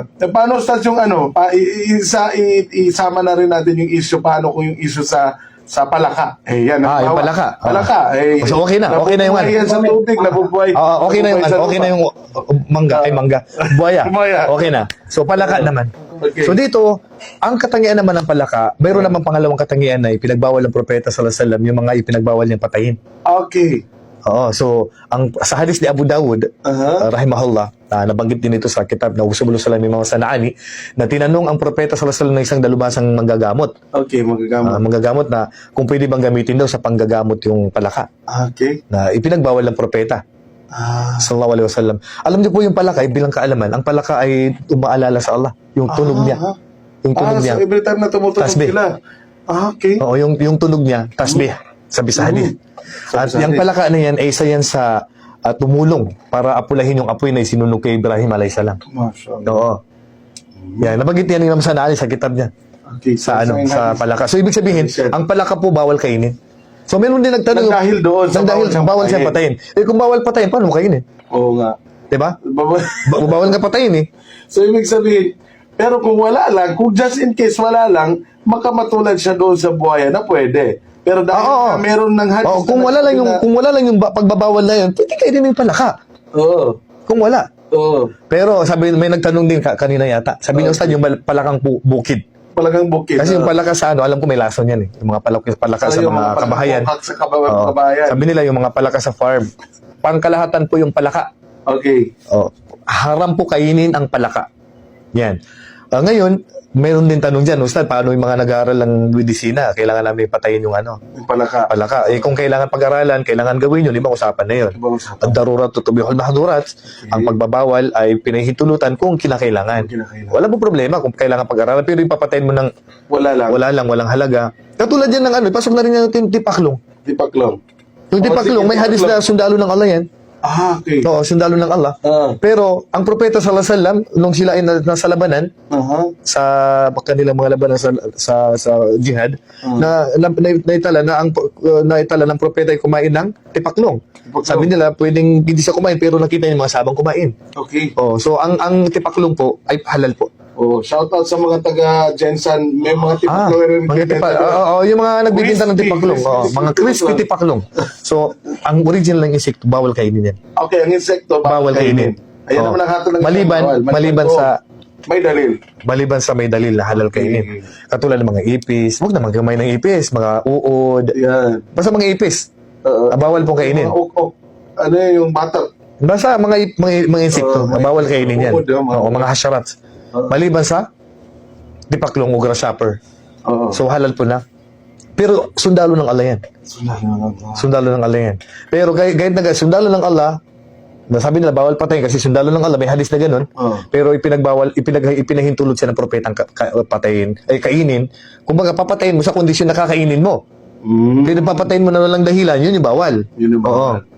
Eh, paano stas yung ano, pa, isa, isama na rin natin yung issue, paano kung yung issue sa sa palaka. Eh, yan. Ah, yung halimbawa, palaka. Ah. Palaka. Eh, So, okay na, okay na yung ano. yan sa tubig, nabubuhay. Oo, okay na yung sa ano, okay na yung uh, mangga, ay mangga. Buhaya. Buhaya. Okay na. So palaka naman. Okay. So dito, ang katangian naman ng palaka, mayroon naman pangalawang katangian na ipinagbawal ng propeta sallallahu alaihi wasallam yung mga ipinagbawal niyang patayin. Okay. Oo, so ang sa hadis ni Abu Dawud, Aha. uh, rahimahullah, na nabanggit din ito sa kitab na Usubul Salam yung mga sanaani, na tinanong ang propeta sallallahu alaihi wasallam ng isang dalubhasang manggagamot. Okay, Uh, magagamot. manggagamot na kung pwede bang gamitin daw sa panggagamot yung palaka okay. na ipinagbawal ng propeta Ah. sallallahu alaihi wasallam. Alam niyo po yung palaka, ay bilang kaalaman, ang palaka ay umaalala sa Allah, yung tunog niya. Ah, Yung tunog ah, niya. so every time na tumutunog Tasbih. sila. Ah, okay. Oo, yung yung tunog niya, tasbih, sabi sa hadith. Mm. Sabi At yung palaka na yan, ay isa yan sa at tumulong para apulahin yung apoy na isinunog kay Ibrahim alayhisalam. Mashallah. Oo. Yan, nabanggit yan ng sa naali sa kitab niya. Okay. Sa ano, yung sa palaka. So ibig sabihin, ang palaka po bawal kainin. So meron din nagtanong, dahil doon sa dahil bawal bawal siyang patayin. Eh kung bawal patayin, paano mo kainin? Oo nga. 'Di ba? Baba- Ba- bawal nga patayin eh. so, ibig sabihin, pero kung wala lang, kung just in case wala lang, makamatulad siya doon sa buhaya na pwede. Pero dahil Oo. na meron ng hadis Oo, kung na wala lang yung kung wala lang yung ba- pagbabawal na yun, pwede kainin yung palaka. na- Oo. Kung wala. Oo. Pero sabi may nagtanong din ka, kanina yata. Sabi niya Ustad, yung bal- palakang bu- bukid. Palagang bukid. Kasi yung palaka sa ano, alam ko may lason yan eh. Yung mga palaka, palaka sa mga palaka- kabahayan. Sa kababayan. Oo. kabahayan. Sabi nila yung mga palaka sa farm. Pangkalahatan po yung palaka. Okay. Oh, haram po kainin ang palaka. Yan. Ah, ngayon, mayroon din tanong dyan, Ustad, paano yung mga nag-aaral ng medisina? Kailangan namin patayin yung ano, Yung palaka. palaka. Eh kung kailangan pag-aralan, kailangan gawin yun, ibang usapan na yun. Ibang usapan. Ang darurat tutubihul mahdurat, ang pagbabawal ay pinahintulutan kung kinakailangan. Kinakailangan. Wala po problema kung kailangan pag-aralan, pero yung papatayin mo ng Wala lang. wala lang, walang halaga. Katulad yan ng ano, pasok na rin yung tipaklong. Tipaklong. Yung tipaklong, may hadis na sundalo ng Allah yan. Ah, okay. Oo, sundalo ng Allah. Ah. Pero, ang propeta sallallahu alaihi wasallam, nung sila ay na- nasa labanan, Aha. sa kanilang mga labanan sa sa, sa jihad, na, na, na, naitala na ang uh, naitala ng propeta ay kumain ng tipaklong. Tipaklong. Sabi nila, pwedeng hindi siya kumain, pero nakita niya yung mga sabang kumain. Okay. Oh, so ang ang tipaklong po ay halal po. Oh, shout out sa mga taga Jensen. May mga Ah, tipaklong rin. mga tipa, oo, oo, yung mga nagbibinta ng tipaklong, oh, mga crispy tipaklong. So, ang original ng insekto bawal kainin yan. Okay, ang insekto, Bawal kainin. Ayan Oh. naman ang hatol ng Maliban- bawal. maliban oh, sa- May dalil. Maliban sa may dalil na halal kainin. Katulad ng mga ipis, huwag naman gamay ng ipis, mga uod, Yan. basta mga ipis. Ah, bawal pong kainin. Mga ok-ok. Ano yun, yung batak. Basta mga mga, mga insekto, mga- bawal kainin yan. uod, ah, mga- Oo, mga hasharats. Maliban sa tipaklong o grasshopper. Oo. So halal po na. Pero sundalo ng Allah yan. Sundalo ng Allah yan. Pero gay gayet na gayet, sundalo ng Allah, nasabi nila bawal patayin kasi sundalo ng Allah, may hadis na ganun. Oo. Pero ipinagbawal, ipinag, ipinahintulot siya ng propetang ka, ka- patayin, ay kainin. Kumbaga papatayin mo sa kondisyon na kakainin mo. Mm. Pero papatayin mo na walang dahilan, yun yung bawal. Yun yung bawal. Oo.